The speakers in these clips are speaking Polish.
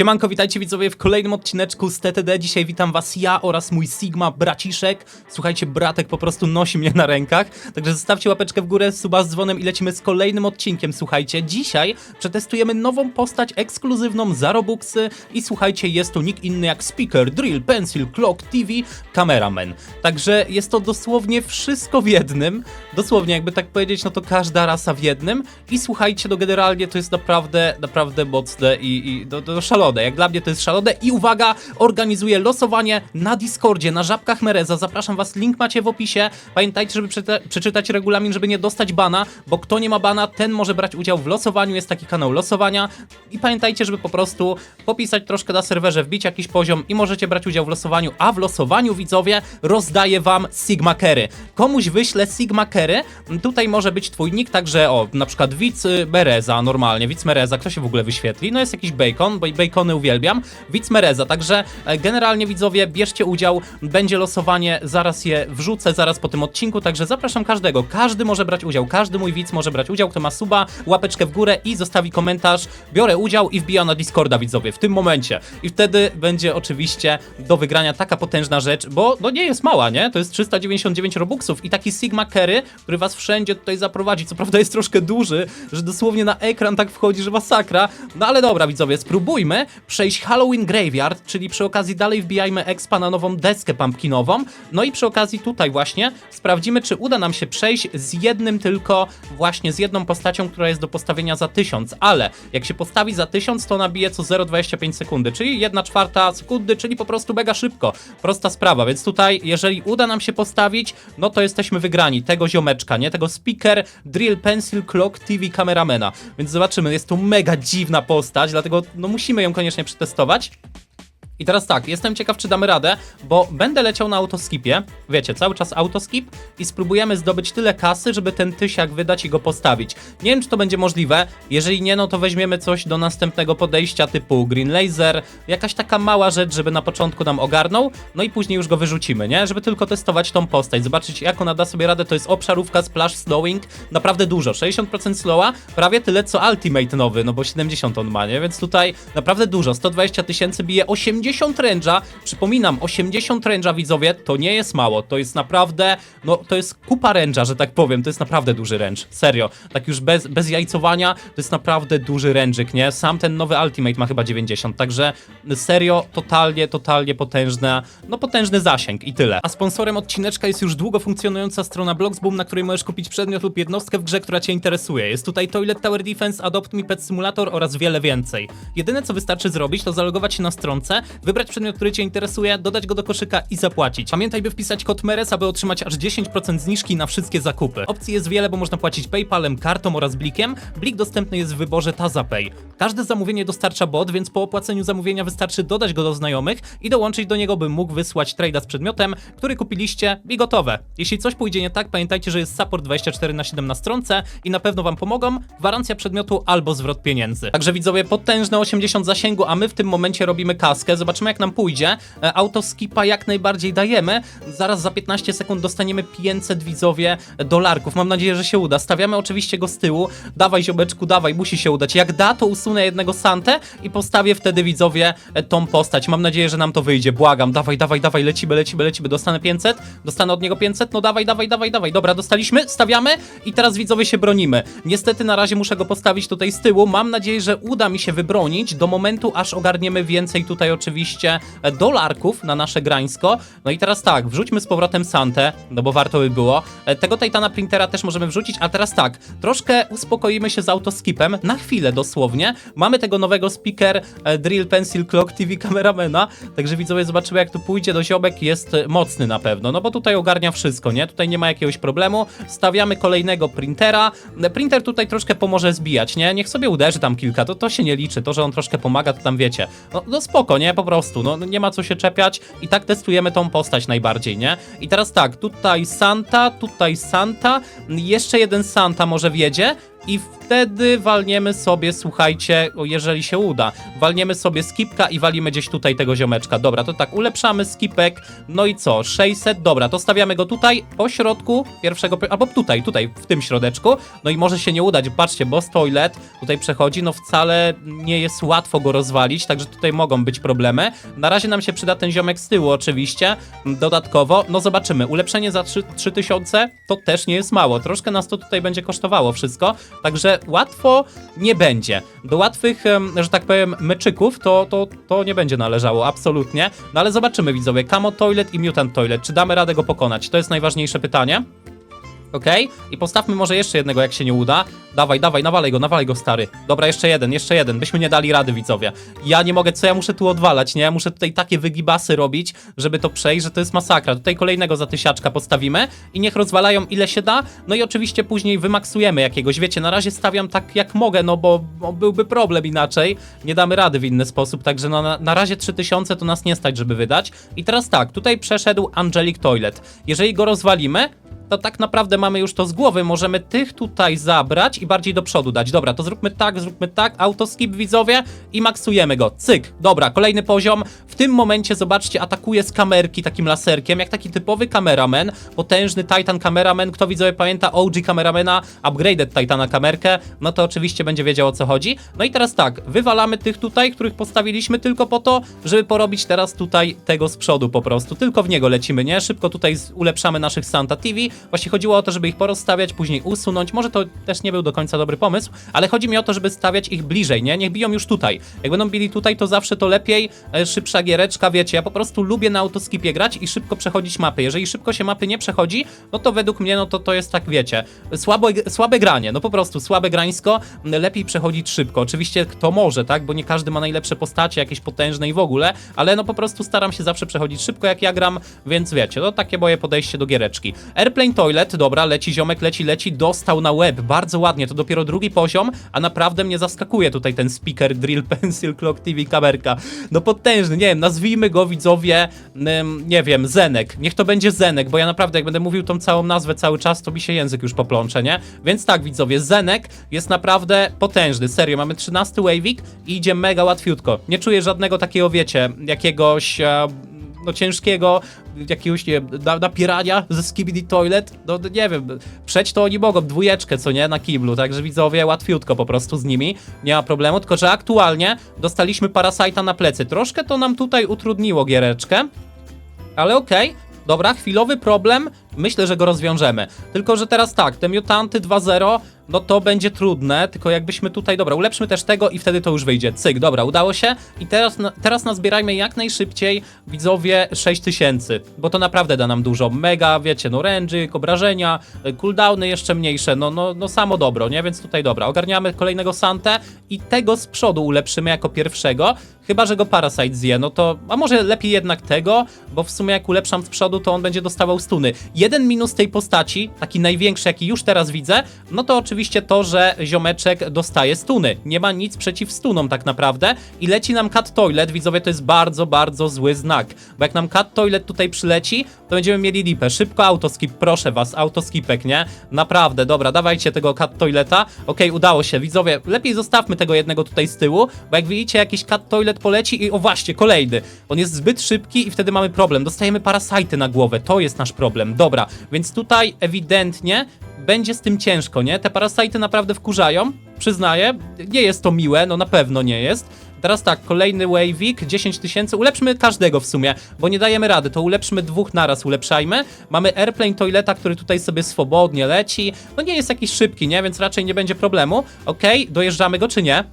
Siemanko, witajcie widzowie w kolejnym odcineczku z TTD. Dzisiaj witam was ja oraz mój Sigma braciszek. Słuchajcie, bratek po prostu nosi mnie na rękach. Także zostawcie łapeczkę w górę, suba z dzwonem i lecimy z kolejnym odcinkiem. Słuchajcie, dzisiaj przetestujemy nową postać ekskluzywną za Robuxy i słuchajcie, jest to nikt inny jak Speaker, Drill, Pencil, Clock, TV, Cameraman. Także jest to dosłownie wszystko w jednym. Dosłownie, jakby tak powiedzieć, no to każda rasa w jednym. I słuchajcie, no generalnie to jest naprawdę, naprawdę mocne i, i do, do szalone. Jak dla mnie to jest szalone. I uwaga, organizuję losowanie na Discordzie, na Żabkach Mereza. Zapraszam was, link macie w opisie. Pamiętajcie, żeby przeczyta- przeczytać regulamin, żeby nie dostać bana, bo kto nie ma bana, ten może brać udział w losowaniu. Jest taki kanał losowania. I pamiętajcie, żeby po prostu popisać troszkę na serwerze, wbić jakiś poziom i możecie brać udział w losowaniu. A w losowaniu, widzowie, rozdaję wam Sigma Kery. Komuś wyślę Sigma Kery. Tutaj może być twój nick, także o, na przykład Widz y, Mereza, normalnie, Widz Mereza, kto się w ogóle wyświetli? No jest jakiś bacon, bo i uwielbiam. Widz Mereza, także e, generalnie widzowie, bierzcie udział, będzie losowanie, zaraz je wrzucę, zaraz po tym odcinku, także zapraszam każdego, każdy może brać udział, każdy mój widz może brać udział, kto ma suba, łapeczkę w górę i zostawi komentarz, biorę udział i wbijam na Discorda widzowie, w tym momencie. I wtedy będzie oczywiście do wygrania taka potężna rzecz, bo no nie jest mała, nie? To jest 399 robuxów i taki Sigma Carry, który was wszędzie tutaj zaprowadzi, co prawda jest troszkę duży, że dosłownie na ekran tak wchodzi, że masakra, no ale dobra widzowie, spróbujmy przejść Halloween Graveyard, czyli przy okazji dalej wbijajmy expa na nową deskę pumpkinową, no i przy okazji tutaj właśnie sprawdzimy, czy uda nam się przejść z jednym tylko, właśnie z jedną postacią, która jest do postawienia za 1000, ale jak się postawi za 1000, to nabije co 0,25 sekundy, czyli 1 czwarta sekundy, czyli po prostu mega szybko, prosta sprawa, więc tutaj jeżeli uda nam się postawić, no to jesteśmy wygrani, tego ziomeczka, nie, tego speaker, drill, pencil, clock, TV, kameramena, więc zobaczymy, jest to mega dziwna postać, dlatego no musimy ją koniecznie przetestować. I teraz tak, jestem ciekaw, czy damy radę, bo będę leciał na autoskipie, wiecie, cały czas autoskip i spróbujemy zdobyć tyle kasy, żeby ten tysiak wydać i go postawić. Nie wiem, czy to będzie możliwe, jeżeli nie, no to weźmiemy coś do następnego podejścia typu Green Laser, jakaś taka mała rzecz, żeby na początku nam ogarnął, no i później już go wyrzucimy, nie? Żeby tylko testować tą postać, zobaczyć jak ona da sobie radę, to jest obszarówka splash slowing, naprawdę dużo, 60% slowa, prawie tyle co Ultimate nowy, no bo 70 on ma, nie? Więc tutaj naprawdę dużo, 120 tysięcy bije 80 ręża, przypominam, 80 ręża widzowie, to nie jest mało, to jest naprawdę, no to jest kupa ręża, że tak powiem, to jest naprawdę duży ręcz, serio, tak już bez, bez jajcowania, to jest naprawdę duży rężyk, nie? Sam ten nowy Ultimate ma chyba 90, także serio, totalnie, totalnie potężna, no potężny zasięg i tyle. A sponsorem odcineczka jest już długo funkcjonująca strona Bloxboom, na której możesz kupić przedmiot lub jednostkę w grze, która cię interesuje. Jest tutaj Toilet Tower Defense, Adopt Me Pet Simulator oraz wiele więcej. Jedyne co wystarczy zrobić, to zalogować się na stronce, wybrać przedmiot, który cię interesuje, dodać go do koszyka i zapłacić. Pamiętaj, by wpisać kod MERES, aby otrzymać aż 10% zniżki na wszystkie zakupy. Opcji jest wiele, bo można płacić PayPalem, kartą oraz blikiem. Blik dostępny jest w wyborze TazaPay. Każde zamówienie dostarcza bot, więc po opłaceniu zamówienia wystarczy dodać go do znajomych i dołączyć do niego, by mógł wysłać trade'a z przedmiotem, który kupiliście i gotowe. Jeśli coś pójdzie nie tak, pamiętajcie, że jest support 24 na 7 na stronce i na pewno wam pomogą, gwarancja przedmiotu albo zwrot pieniędzy. Także widzowie, potężne 80 zasięgu, a my w tym momencie robimy kaskę. Zobaczymy jak nam pójdzie. E, Autoskipa jak najbardziej dajemy. Zaraz za 15 sekund dostaniemy 500 widzowie dolarków. Mam nadzieję, że się uda. Stawiamy oczywiście go z tyłu. Dawaj ziomeczku, dawaj, musi się udać. Jak da, to usunę jednego Santę i postawię wtedy widzowie e, tą postać. Mam nadzieję, że nam to wyjdzie. Błagam, dawaj, dawaj, dawaj, lecimy, lecimy, lecimy. Dostanę 500, dostanę od niego 500, no dawaj, dawaj, dawaj, dawaj. Dobra, dostaliśmy, stawiamy i teraz widzowie się bronimy. Niestety na razie muszę go postawić tutaj z tyłu. Mam nadzieję, że uda mi się wybronić do momentu, aż ogarniemy więcej tutaj oczywiście e, dolarków na nasze grańsko. No i teraz tak, wrzućmy z powrotem Santę, no bo warto by było. E, Tego Titana Printera też możemy wrzucić, a teraz tak, troszkę uspokoimy się z autoskipem, na chwilę dosłownie. Mamy tego nowego speaker e, Drill Pencil Clock TV Cameramana, także widzowie zobaczymy jak tu pójdzie do ziobek, jest mocny na pewno, no bo tutaj ogarnia wszystko, nie? Tutaj nie ma jakiegoś problemu. Stawiamy kolejnego printera. Printer tutaj troszkę pomoże zbijać, nie? Niech sobie uderzy tam kilka, to, to się nie liczy, to, że on troszkę pomaga, to tam wiecie. No, no spoko, nie? Po prostu, no nie ma co się czepiać i tak testujemy tą postać najbardziej, nie? I teraz tak, tutaj Santa, tutaj Santa, jeszcze jeden Santa może wiedzie, i wtedy walniemy sobie, słuchajcie, jeżeli się uda, walniemy sobie skipka i walimy gdzieś tutaj tego ziomeczka. Dobra, to tak, ulepszamy skipek, no i co, 600, dobra, to stawiamy go tutaj, po środku pierwszego, albo tutaj, tutaj, w tym środeczku, no i może się nie udać, patrzcie, boss toilet tutaj przechodzi, no wcale nie jest łatwo go rozwalić, także tutaj mogą być problemy. Na razie nam się przyda ten ziomek z tyłu oczywiście, dodatkowo, no zobaczymy, ulepszenie za 3 3000 to też nie jest mało, troszkę nas to tutaj będzie kosztowało wszystko, także łatwo nie będzie. Do łatwych, że tak powiem, meczyków to, to, to nie będzie należało, absolutnie, no ale zobaczymy widzowie, Camo Toilet i Mutant Toilet, czy damy radę go pokonać, to jest najważniejsze pytanie. Okej? I postawmy może jeszcze jednego, jak się nie uda. Dawaj, dawaj, nawalej go, nawalej go, stary. Dobra, jeszcze jeden, jeszcze jeden. Byśmy nie dali rady, widzowie. Ja nie mogę, co ja muszę tu odwalać, nie? Ja muszę tutaj takie wygibasy robić, żeby to przejść, że to jest masakra. Tutaj kolejnego zatysiaczka postawimy i niech rozwalają ile się da. No i oczywiście później wymaksujemy jakiegoś. Wiecie, na razie stawiam tak jak mogę, no bo, bo byłby problem inaczej. Nie damy rady w inny sposób, także no, na, na razie 3000 to nas nie stać, żeby wydać. I teraz tak, tutaj przeszedł Angelic Toilet. Jeżeli go rozwalimy, to tak naprawdę mamy już to z głowy. Możemy tych tutaj zabrać i bardziej do przodu dać. Dobra, to zróbmy tak, zróbmy tak. Autoskip widzowie i maksujemy go. Cyk. Dobra, kolejny poziom. W tym momencie, zobaczcie, atakuje z kamerki takim laserkiem, jak taki typowy kameraman. Potężny Titan kameraman. Kto widzowie pamięta OG kameramana, upgraded Titana kamerkę, no to oczywiście będzie wiedział o co chodzi. No i teraz tak, wywalamy tych tutaj, których postawiliśmy tylko po to, żeby porobić teraz tutaj tego z przodu po prostu. Tylko w niego lecimy, nie? Szybko tutaj ulepszamy naszych Santa TV. Właśnie chodziło o to, żeby ich porozstawiać, później usunąć. Może to też nie był do końca dobry pomysł, ale chodzi mi o to, żeby stawiać ich bliżej, nie? Niech biją już tutaj. Jak będą bili tutaj, to zawsze to lepiej, e, szybsza giereczka, wiecie. Ja po prostu lubię na autoskipie grać i szybko przechodzić mapy. Jeżeli szybko się mapy nie przechodzi, no to według mnie, no to to jest tak, wiecie, słabo, słabe granie, no po prostu słabe grańsko, lepiej przechodzić szybko. Oczywiście kto może, tak? Bo nie każdy ma najlepsze postacie, jakieś potężne i w ogóle, ale no po prostu staram się zawsze przechodzić szybko, jak ja gram, więc wiecie, to takie moje podejście do giereczki. Airplane Toilet, dobra, leci ziomek, leci, leci, dostał na web, bardzo ładnie, to dopiero drugi poziom, a naprawdę mnie zaskakuje tutaj ten speaker, drill, pencil, clock, TV, kamerka. No potężny, nie wiem, nazwijmy go widzowie, nie wiem, Zenek. Niech to będzie Zenek, bo ja naprawdę jak będę mówił tą całą nazwę cały czas, to mi się język już poplącze, nie? Więc tak, widzowie, Zenek jest naprawdę potężny, serio, mamy 13 wavik i idzie mega łatwiutko. Nie czuję żadnego takiego, wiecie, jakiegoś... E, no ciężkiego, jakiegoś, nie wiem, na, napierania ze Skibidi Toilet, no nie wiem, przeć to oni mogą, dwójeczkę, co nie, na kiblu, także widzowie, łatwiutko po prostu z nimi, nie ma problemu, tylko że aktualnie dostaliśmy Parasite'a na plecy, troszkę to nam tutaj utrudniło giereczkę, ale okej, dobra, chwilowy problem, myślę, że go rozwiążemy. Tylko, że teraz tak, te mutanty 2.0, no to będzie trudne, tylko jakbyśmy tutaj, dobra, ulepszmy też tego i wtedy to już wyjdzie. Cyk, dobra, udało się i teraz, teraz nazbierajmy jak najszybciej, widzowie, 6000, bo to naprawdę da nam dużo. Mega, wiecie, no rędżyk, obrażenia, y, cooldowny jeszcze mniejsze, no, no, no samo dobro, nie? Więc tutaj dobra, ogarniamy kolejnego Santę i tego z przodu ulepszymy jako pierwszego, chyba, że go Parasite zje, no to, a może lepiej jednak tego, bo w sumie jak ulepszam z przodu, to on będzie dostawał stuny. Jeden minus tej postaci, taki największy, jaki już teraz widzę, no to oczywiście to, że ziomeczek dostaje stuny. Nie ma nic przeciw stunom tak naprawdę i leci nam Cat Toilet, widzowie, to jest bardzo, bardzo zły znak, bo jak nam Cat Toilet tutaj przyleci, to będziemy mieli lipę. Szybko autoskip, proszę was, autoskipek, nie? Naprawdę, dobra, dawajcie tego Cat Toileta. Okej, udało się, widzowie, lepiej zostawmy tego jednego tutaj z tyłu, bo jak widzicie, jakiś Cat Toilet poleci i o właśnie, kolejny. On jest zbyt szybki i wtedy mamy problem. Dostajemy parasajty na głowę, to jest nasz problem. Dobra, więc tutaj ewidentnie będzie z tym ciężko, nie? Te parasajty naprawdę wkurzają, przyznaję. Nie jest to miłe, no na pewno nie jest. Teraz tak, kolejny Wavik, 10 tysięcy, ulepszmy każdego w sumie, bo nie dajemy rady, to ulepszmy dwóch naraz, ulepszajmy. Mamy Airplane Toileta, który tutaj sobie swobodnie leci, no nie jest jakiś szybki, nie, więc raczej nie będzie problemu. Okej, dojeżdżamy go czy nie?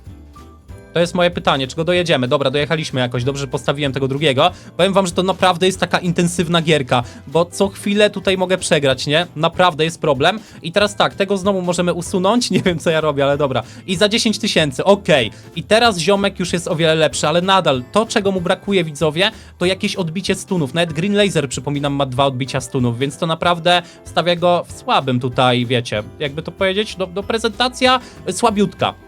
To jest moje pytanie, czy go dojedziemy? Dobra, dojechaliśmy jakoś, dobrze postawiłem tego drugiego. Powiem wam, że to naprawdę jest taka intensywna gierka, bo co chwilę tutaj mogę przegrać, nie? Naprawdę jest problem. I teraz tak, tego znowu możemy usunąć, nie wiem co ja robię, ale dobra. I za 10 tysięcy, okej. I teraz ziomek już jest o wiele lepszy, ale nadal to, czego mu brakuje, widzowie, to jakieś odbicie stunów. Nawet Green Laser, przypominam, ma dwa odbicia stunów, więc to naprawdę stawia go w słabym tutaj, wiecie, jakby to powiedzieć, no, no prezentacja słabiutka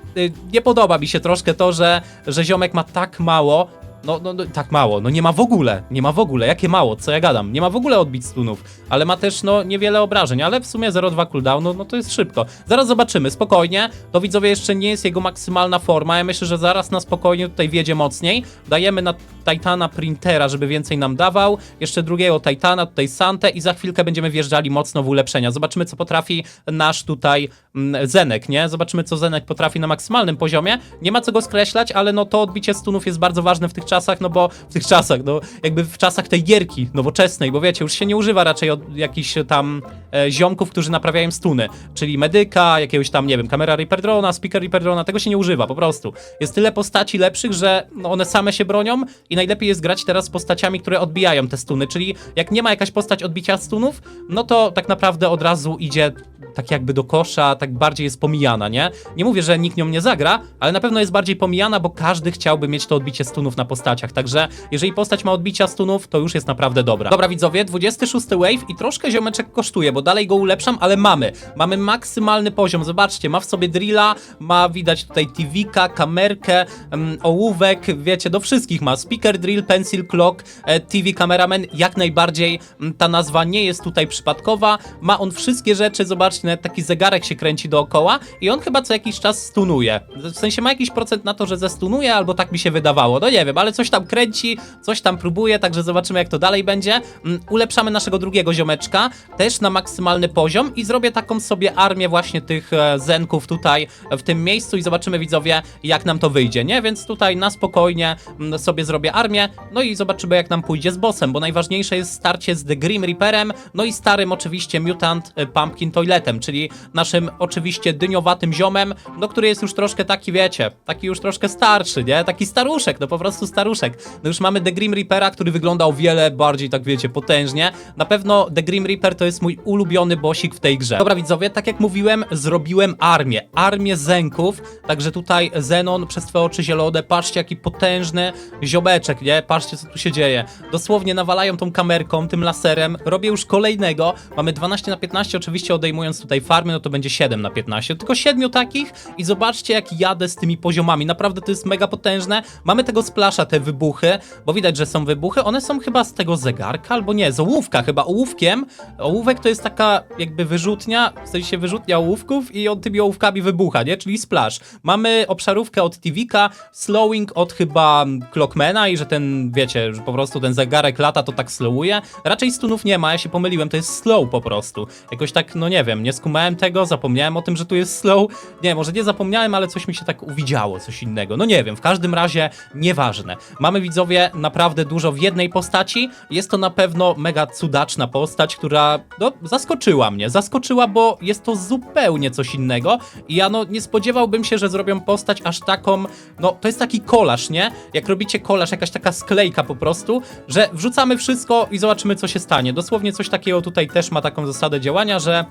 nie podoba mi się troszkę to, że, że ziomek ma tak mało. No, no, no, tak mało, no nie ma w ogóle, nie ma w ogóle, jakie mało, co ja gadam, nie ma w ogóle odbić stunów, ale ma też, no, niewiele obrażeń, ale w sumie 0,2 cooldownu, no to jest szybko. Zaraz zobaczymy, spokojnie, to widzowie jeszcze nie jest jego maksymalna forma, ja myślę, że zaraz na spokojnie tutaj wiedzie mocniej, dajemy na Titana Printera, żeby więcej nam dawał, jeszcze drugiego Titana, tutaj Santę i za chwilkę będziemy wjeżdżali mocno w ulepszenia, zobaczymy, co potrafi nasz tutaj mm, Zenek, nie? Zobaczymy, co Zenek potrafi na maksymalnym poziomie, nie ma co go skreślać, ale no to odbicie stunów jest bardzo ważne w tych czasach, no bo w tych czasach, no jakby w czasach tej gierki nowoczesnej, bo wiecie, już się nie używa raczej od jakichś tam e, ziomków, którzy naprawiają stuny, czyli medyka, jakiegoś tam, nie wiem, kamera Reaper Drona, speaker Reaper Drona, tego się nie używa, po prostu. Jest tyle postaci lepszych, że no, one same się bronią i najlepiej jest grać teraz z postaciami, które odbijają te stuny, czyli jak nie ma jakaś postać odbicia stunów, no to tak naprawdę od razu idzie tak jakby do kosza, tak bardziej jest pomijana, nie? Nie mówię, że nikt nią nie zagra, ale na pewno jest bardziej pomijana, bo każdy chciałby mieć to odbicie stunów na postaciach, także jeżeli postać ma odbicia stunów, to już jest naprawdę dobra. Dobra widzowie, 26 wave i troszkę ziomeczek kosztuje, bo dalej go ulepszam, ale mamy. Mamy maksymalny poziom, zobaczcie, ma w sobie drilla, ma widać tutaj TV-ka, kamerkę, um, ołówek, wiecie, do wszystkich ma. Speaker, drill, pencil, clock, e, TV, cameraman, jak najbardziej mm, ta nazwa nie jest tutaj przypadkowa. Ma on wszystkie rzeczy, zobaczcie, nawet taki zegarek się kręci dookoła i on chyba co jakiś czas stunuje. W sensie ma jakiś procent na to, że zestunuje, albo tak mi się wydawało. No nie wiem, ale coś tam kręci, coś tam próbuje, także zobaczymy jak to dalej będzie. Mm, Ulepszamy naszego drugiego ziomeczka, też na maksymalny poziom i zrobię taką sobie armię właśnie tych e, zenków tutaj w tym miejscu i zobaczymy widzowie jak nam to wyjdzie, nie? Więc tutaj na spokojnie mm, sobie zrobię armię, no i zobaczymy jak nam pójdzie z bossem, bo najważniejsze jest starcie z The Grim Reaperem, no i starym oczywiście Mutant e, Pumpkin Toiletem, czyli naszym oczywiście dyniowatym ziomem, no który jest już troszkę taki, wiecie, taki już troszkę starszy, nie? Taki staruszek, no po prostu staruszek. No już mamy The Grim Reapera, który wygląda o wiele bardziej, tak wiecie, potężnie. Na pewno The Grim Reaper to jest mój ulubiony bossik w tej grze. Dobra widzowie, tak jak mówiłem, zrobiłem armię. Armię zenków, także tutaj Zenon przez twoje oczy zielone, patrzcie jaki potężny ziomeczek, nie? Patrzcie co tu się dzieje. Dosłownie nawalają tą kamerką, tym laserem. Robię już kolejnego. Mamy 12 na 15, oczywiście odejmując tutaj farmy, no to będzie 7 na 15. Tylko 7 takich i zobaczcie jak jadę z tymi poziomami. Naprawdę to jest mega potężne. Mamy tego splasza, te wybuchy, bo widać, że są wybuchy. One są chyba z tego zegarka, albo nie, z ołówka chyba, ołówkiem. Ołówek to jest taka jakby wyrzutnia, w sensie wyrzutnia ołówków i on tymi ołówkami wybucha, nie? Czyli splash. Mamy obszarówkę od TV'ka, slowing od chyba Clockmana i że ten, wiecie, że po prostu ten zegarek lata to tak slowuje. Raczej stunów nie ma, ja się pomyliłem, to jest slow po prostu. Jakoś tak, no nie wiem, nie skumałem tego, zapomniałem o tym, że tu jest slow. Nie, może nie zapomniałem, ale coś mi się tak uwidziało, coś innego. No nie wiem, w każdym razie nieważne. Mamy widzowie naprawdę dużo w jednej postaci. Jest to na pewno mega cudaczna postać, która no, zaskoczyła mnie. Zaskoczyła, bo jest to zupełnie coś innego. I ja no nie spodziewałbym się, że zrobią postać aż taką. No to jest taki kolaż, nie? Jak robicie kolaż, jakaś taka sklejka po prostu, że wrzucamy wszystko i zobaczymy, co się stanie. Dosłownie coś takiego tutaj też ma taką zasadę działania, że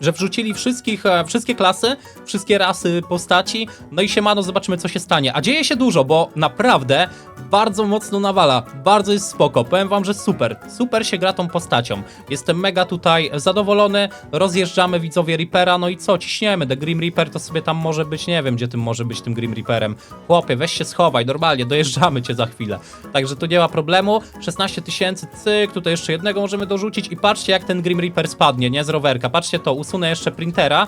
że wrzucili wszystkich, e, wszystkie klasy, wszystkie rasy postaci, no i siemano, zobaczymy co się stanie. A dzieje się dużo, bo naprawdę bardzo mocno nawala, bardzo jest spoko, powiem wam, że super, super się gra tą postacią. Jestem mega tutaj zadowolony, rozjeżdżamy widzowie Reapera, no i co, ciśniemy, The Grim Reaper to sobie tam może być, nie wiem gdzie tym może być tym Grim Reaperem. Chłopie, weź się schowaj, normalnie, dojeżdżamy cię za chwilę. Także tu nie ma problemu, 16 tysięcy, cyk, tutaj jeszcze jednego możemy dorzucić. I patrzcie jak ten Grim Reaper spadnie, nie, z rowerka, patrzcie to, usunę jeszcze printera,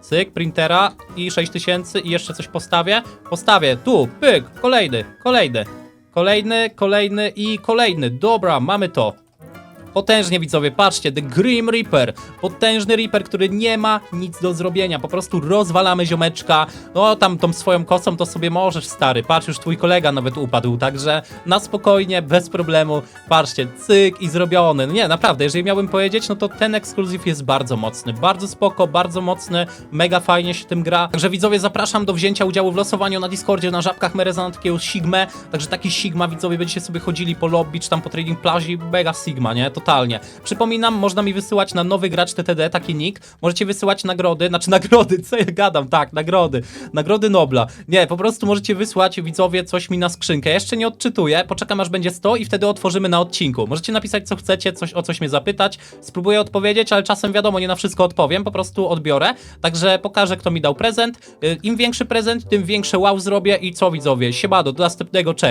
Cyk, printera i 6000 i jeszcze coś postawię. Postawię, tu, pyk, kolejny, kolejny, kolejny, kolejny i kolejny. Dobra, mamy to. Potężnie widzowie, patrzcie, The Grim Reaper, potężny Reaper, który nie ma nic do zrobienia, po prostu rozwalamy ziomeczka, no tam tą swoją kosą to sobie możesz stary, patrz już twój kolega nawet upadł, także na spokojnie, bez problemu, patrzcie, cyk i zrobiony, no nie, naprawdę, jeżeli miałbym powiedzieć, no to ten ekskluzyw jest bardzo mocny, bardzo spoko, bardzo mocny, mega fajnie się tym gra, także widzowie zapraszam do wzięcia udziału w losowaniu na Discordzie, na Żabkach Mereza na takiego Sigmę, także taki Sigma widzowie będziecie sobie chodzili po lobby, czy tam po trading plaży, mega Sigma, nie, totalnie. Przypominam, można mi wysyłać na nowy gracz TTD, taki nick. Możecie wysyłać nagrody, znaczy nagrody, co ja gadam, tak, nagrody. Nagrody Nobla. Nie, po prostu możecie wysłać, widzowie, coś mi na skrzynkę. Jeszcze nie odczytuję, poczekam aż będzie 100 i wtedy otworzymy na odcinku. Możecie napisać co chcecie, coś o coś mnie zapytać. Spróbuję odpowiedzieć, ale czasem wiadomo, nie na wszystko odpowiem, po prostu odbiorę. Także pokażę, kto mi dał prezent. Y, Im większy prezent, tym większe wow zrobię i co widzowie, siemano, do następnego, cześć.